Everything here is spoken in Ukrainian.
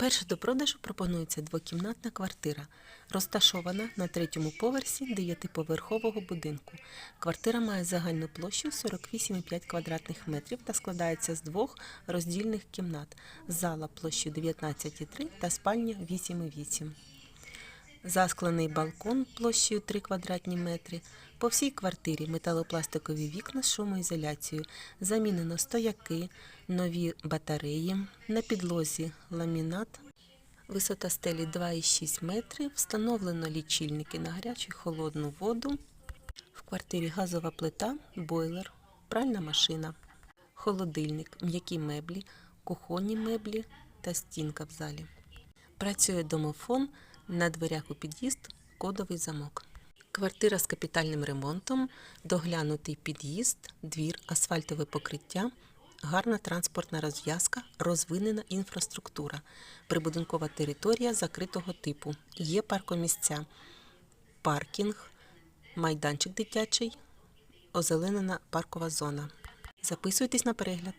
Перше до продажу пропонується двокімнатна квартира, розташована на третьому поверсі дев'ятиповерхового будинку. Квартира має загальну площу 48,5 квадратних метрів та складається з двох роздільних кімнат: зала площею 19,3 та спальня 8,8. Засклений балкон площею 3 квадратні метри. По всій квартирі металопластикові вікна з шумоізоляцією. Замінено стояки, нові батареї. На підлозі ламінат. Висота стелі 2,6 метри. Встановлено лічильники на гарячу і холодну воду. В квартирі газова плита, бойлер, пральна машина, холодильник, м'які меблі, кухонні меблі та стінка в залі. Працює домофон, на дверях у під'їзд кодовий замок. Квартира з капітальним ремонтом, доглянутий під'їзд, двір, асфальтове покриття, гарна транспортна розв'язка, розвинена інфраструктура, прибудинкова територія закритого типу, є паркомісця, паркінг, майданчик дитячий, озеленена паркова зона. Записуйтесь на перегляд.